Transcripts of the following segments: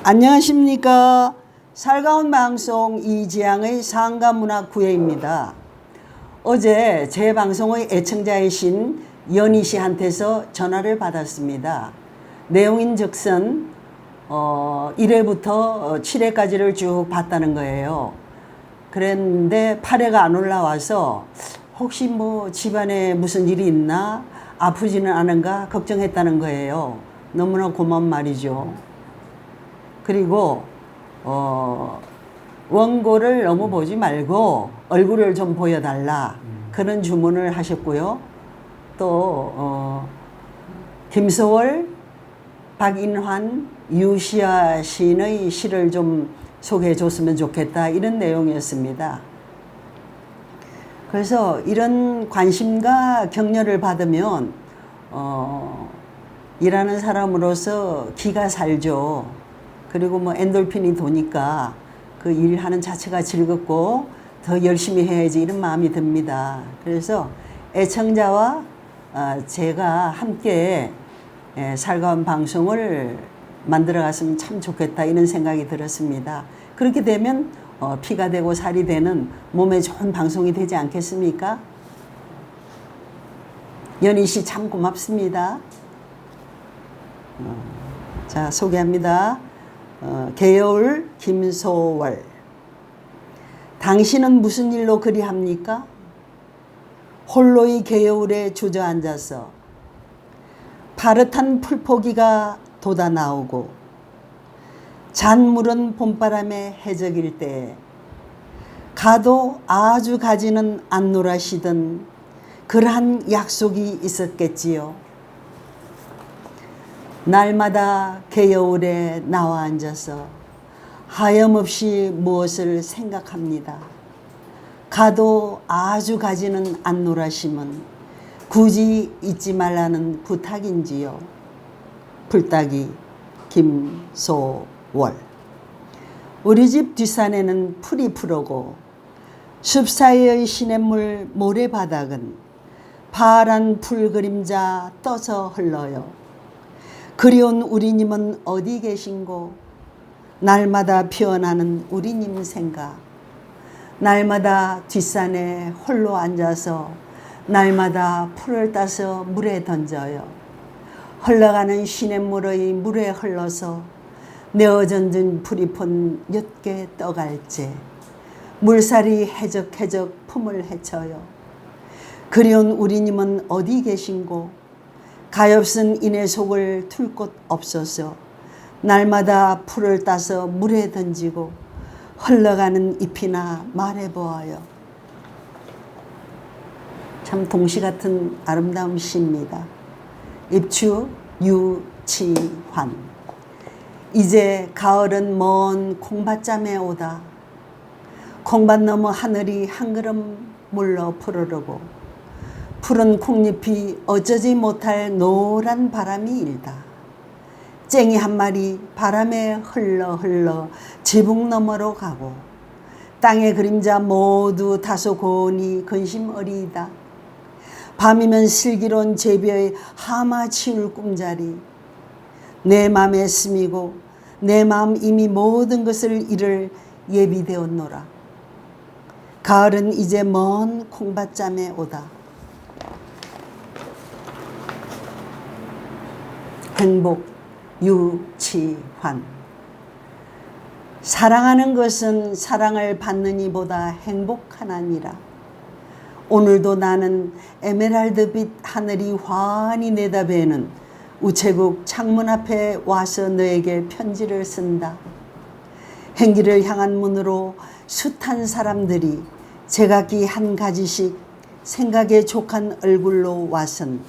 안녕하십니까. 살가운 방송 이지양의 상가문화구회입니다. 어제 제 방송의 애청자이신 연희 씨한테서 전화를 받았습니다. 내용인 즉슨 어, 1회부터 7회까지를 쭉 봤다는 거예요. 그랬는데 8회가 안 올라와서 혹시 뭐 집안에 무슨 일이 있나 아프지는 않은가 걱정했다는 거예요. 너무나 고마운 말이죠. 그리고 어, 원고를 너무 보지 말고 얼굴을 좀 보여달라 그런 주문을 하셨고요. 또 어, 김소월, 박인환, 유시아 시인의 시를 좀 소개해 줬으면 좋겠다 이런 내용이었습니다. 그래서 이런 관심과 격려를 받으면 어, 일하는 사람으로서 기가 살죠. 그리고 뭐 엔돌핀이 도니까 그 일하는 자체가 즐겁고 더 열심히 해야지 이런 마음이 듭니다. 그래서 애청자와 어, 제가 함께 예, 살가운 방송을 만들어 갔으면 참 좋겠다 이런 생각이 들었습니다. 그렇게 되면 어, 피가 되고 살이 되는 몸에 좋은 방송이 되지 않겠습니까? 연희 씨 참 고맙습니다. 어, 자 소개합니다. 어, 개여울 김소월. 당신은 무슨 일로 그리합니까? 홀로이 개여울에 주저앉아서 파릇한 풀포기가 돋아 나오고 잔물은 봄바람에 해적일 때 가도 아주 가지는 않노라시던 그러한 약속이 있었겠지요. 날마다 개여울에 나와 앉아서 하염없이 무엇을 생각합니다. 가도 아주 가지는 않노라심은 굳이 잊지 말라는 부탁인지요. 불닭이 김소월 우리 집 뒷산에는 풀이 푸르고 숲 사이의 시냇물 모래바닥은 파란 풀 그림자 떠서 흘러요. 그리운 우리님은 어디 계신고 날마다 피어나는 우리님 생각 날마다 뒷산에 홀로 앉아서 날마다 풀을 따서 물에 던져요. 흘러가는 시냇물의 물에 흘러서 내어전진 풀이 폰 옅게 떠갈지 물살이 해적해적 품을 헤쳐요. 그리운 우리님은 어디 계신고 가엾은 인의 속을 틀 곳 없어서 날마다 풀을 따서 물에 던지고 흘러가는 잎이나 말해 보아요. 참 동시 같은 아름다운 시입니다. 입추 유치환 이제 가을은 먼 콩밭잠에 오다 콩밭 너머 하늘이 한 걸음 물러 푸르르고 푸른 콩잎이 어쩌지 못할 노란 바람이 일다. 쨍이 한 마리 바람에 흘러 흘러 지붕 너머로 가고 땅의 그림자 모두 다소 고온이 근심 어리이다. 밤이면 슬기로운 제비의 하마 치울 꿈자리. 내 맘에 스미고 내 마음 이미 모든 것을 잃을 예비되었노라. 가을은 이제 먼 콩밭잠에 오다 행복 유치환 사랑하는 것은 사랑을 받는 이보다 행복하나니라 오늘도 나는 에메랄드빛 하늘이 환히 내다배는 우체국 창문 앞에 와서 너에게 편지를 쓴다. 행기를 향한 문으로 숱한 사람들이 제각기 한 가지씩 생각에 족한 얼굴로 와선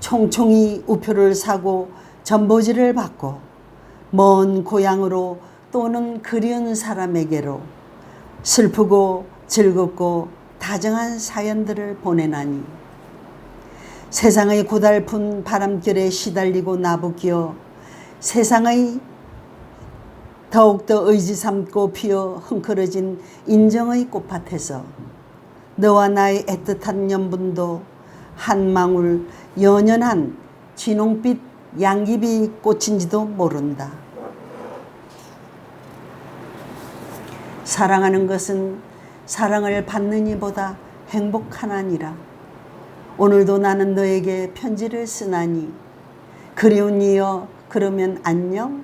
총총히 우표를 사고 전보지를 받고 먼 고향으로 또는 그리운 사람에게로 슬프고 즐겁고 다정한 사연들을 보내나니 세상의 고달픈 바람결에 시달리고 나부끼어 세상의 더욱더 의지 삼고 피어 흥크러진 인정의 꽃밭에서 너와 나의 애틋한 연분도 한 망울 연연한 진홍빛 양귀비 꽃인지도 모른다. 사랑하는 것은 사랑을 받느니보다 행복한 아니라 오늘도 나는 너에게 편지를 쓰나니 그리운 이여 그러면 안녕.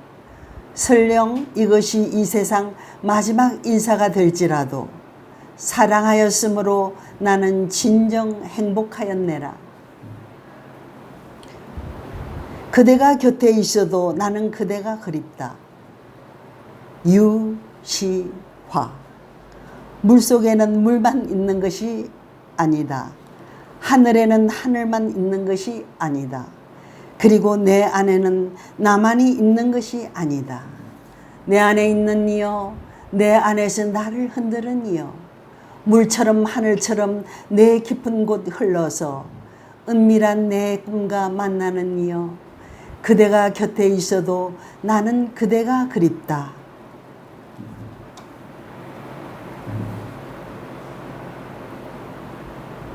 설령 이것이 이 세상 마지막 인사가 될지라도 사랑하였으므로 나는 진정 행복하였네라. 그대가 곁에 있어도 나는 그대가 그립다. 유시화. 물 속에는 물만 있는 것이 아니다. 하늘에는 하늘만 있는 것이 아니다. 그리고 내 안에는 나만이 있는 것이 아니다. 내 안에 있는 이여, 내 안에서 나를 흔드는 이여, 물처럼 하늘처럼 내 깊은 곳 흘러서 은밀한 내 꿈과 만나는 이여, 그대가 곁에 있어도 나는 그대가 그립다.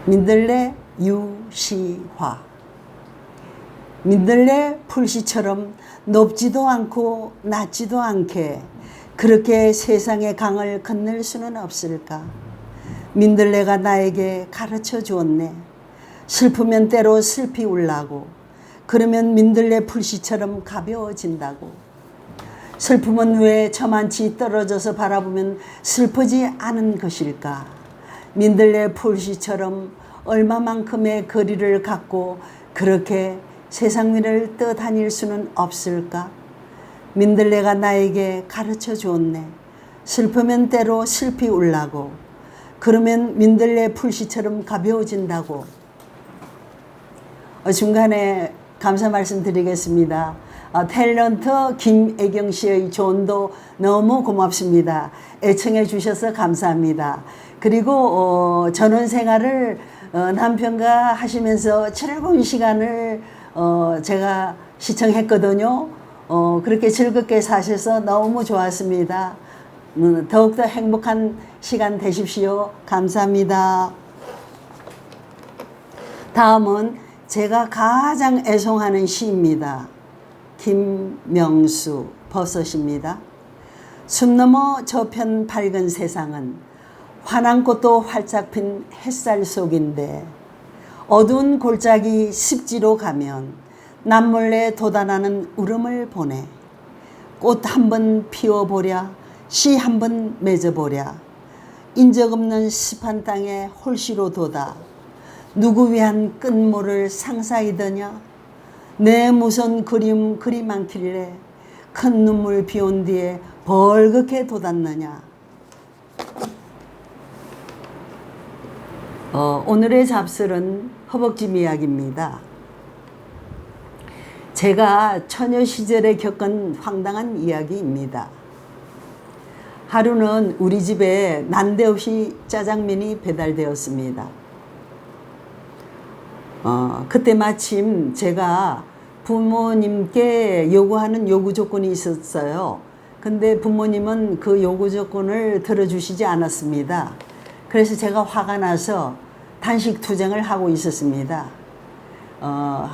민들레 유시화 민들레 풀씨처럼 높지도 않고 낮지도 않게 그렇게 세상의 강을 건널 수는 없을까? 민들레가 나에게 가르쳐 주었네. 슬프면 때로 슬피 울라고. 그러면 민들레 풀씨처럼 가벼워진다고. 슬픔은 왜 저만치 떨어져서 바라보면 슬프지 않은 것일까? 민들레 풀씨처럼 얼마만큼의 거리를 갖고 그렇게 세상 위를 떠다닐 수는 없을까? 민들레가 나에게 가르쳐 주었네. 슬프면 때로 슬피 울라고. 그러면 민들레 풀씨처럼 가벼워진다고. 어, 중간에 감사 말씀 드리겠습니다. 어, 탤런트 김애경 씨의 조언도 너무 고맙습니다. 애청해 주셔서 감사합니다. 그리고 어, 전원 생활을 어, 남편과 하시면서 즐거운 시간을 어, 제가 시청했거든요. 어, 그렇게 즐겁게 사셔서 너무 좋았습니다. 음, 더욱더 행복한 시간 되십시오. 감사합니다. 다음은 제가 가장 애송하는 시입니다. 김명수 버섯입니다. 숨 넘어 저편 밝은 세상은 환한 꽃도 활짝 핀 햇살 속인데 어두운 골짜기 습지로 가면 남몰래 돋아나는 울음을 보내 꽃 한 번 피워보랴 시 한 번 맺어보랴 인적 없는 습한 땅에 홀씨로 돋아 누구 위한 끝모를 상사이더냐 내 무선 그림 그리 많길래 큰 눈물 비온 뒤에 벌겋게 돋았느냐 어, 오늘의 잡설은 허벅지 이야기입니다. 제가 처녀 시절에 겪은 황당한 이야기입니다. 하루는 우리 집에 난데없이 짜장면이 배달되었습니다. 어, 그때 마침 제가 부모님께 요구하는 요구 조건이 있었어요. 근데 부모님은 그 요구 조건을 들어주시지 않았습니다. 그래서 제가 화가 나서 단식 투쟁을 하고 있었습니다. 어,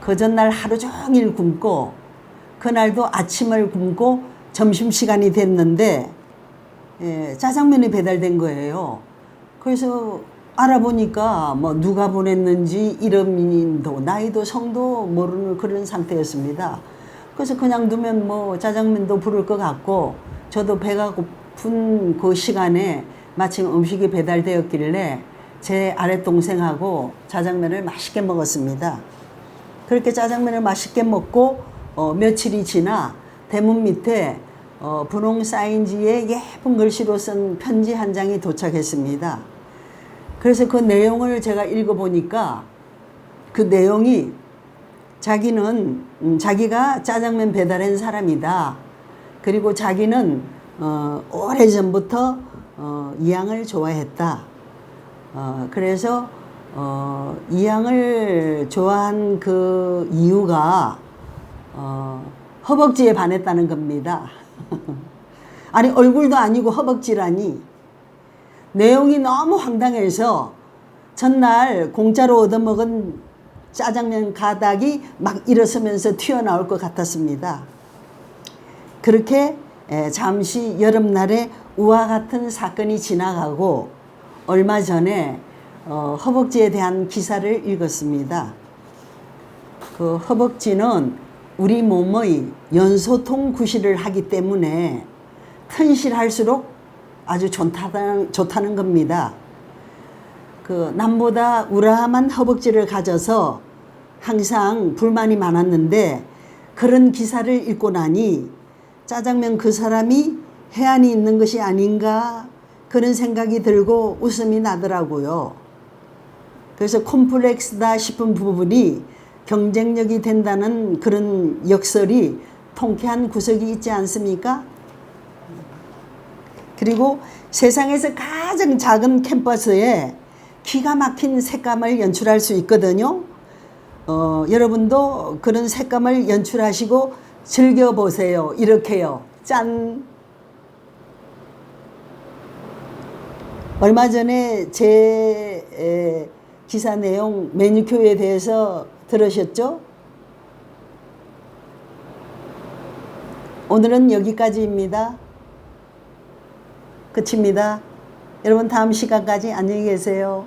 그 전날 하루 종일 굶고 그날도 아침을 굶고 점심시간이 됐는데 예, 짜장면이 배달된 거예요. 그래서 알아보니까 뭐 누가 보냈는지 이름도 나이도 성도 모르는 그런 상태였습니다. 그래서 그냥 두면 뭐 짜장면도 부를 것 같고 저도 배가 고픈 그 시간에 마침 음식이 배달되었길래 제 아랫 동생하고 짜장면을 맛있게 먹었습니다. 그렇게 짜장면을 맛있게 먹고 어, 며칠이 지나 대문 밑에 어, 분홍 사인지에 예쁜 글씨로 쓴 편지 한 장이 도착했습니다. 그래서 그 내용을 제가 읽어보니까 그 내용이 자기는 음, 자기가 짜장면 배달한 사람이다. 그리고 자기는 어, 오래 전부터 어, 이양을 좋아했다. 어, 그래서 어, 이양을 좋아한 그 이유가 어, 허벅지에 반했다는 겁니다. 아니 얼굴도 아니고 허벅지라니 내용이 너무 황당해서 전날 공짜로 얻어먹은 짜장면 가닥이 막 일어서면서 튀어나올 것 같았습니다. 그렇게 잠시 여름날에 우와 같은 사건이 지나가고 얼마 전에 어, 허벅지에 대한 기사를 읽었습니다. 그 허벅지는 우리 몸의 연소통 구실을 하기 때문에 튼실할수록 아주 좋다는, 좋다는 겁니다. 그 남보다 우람한 허벅지를 가져서 항상 불만이 많았는데 그런 기사를 읽고 나니 짜장면 그 사람이 해안이 있는 것이 아닌가 그런 생각이 들고 웃음이 나더라고요. 그래서 콤플렉스다 싶은 부분이 경쟁력이 된다는 그런 역설이 통쾌한 구석이 있지 않습니까? 그리고 세상에서 가장 작은 캠퍼스에 기가 막힌 색감을 연출할 수 있거든요. 어, 여러분도 그런 색감을 연출하시고 즐겨보세요. 이렇게요. 짠! 얼마 전에 제 에, 기사 내용 매니큐어에 대해서 들으셨죠? 오늘은 여기까지입니다. 끝입니다. 여러분 다음 시간까지 안녕히 계세요.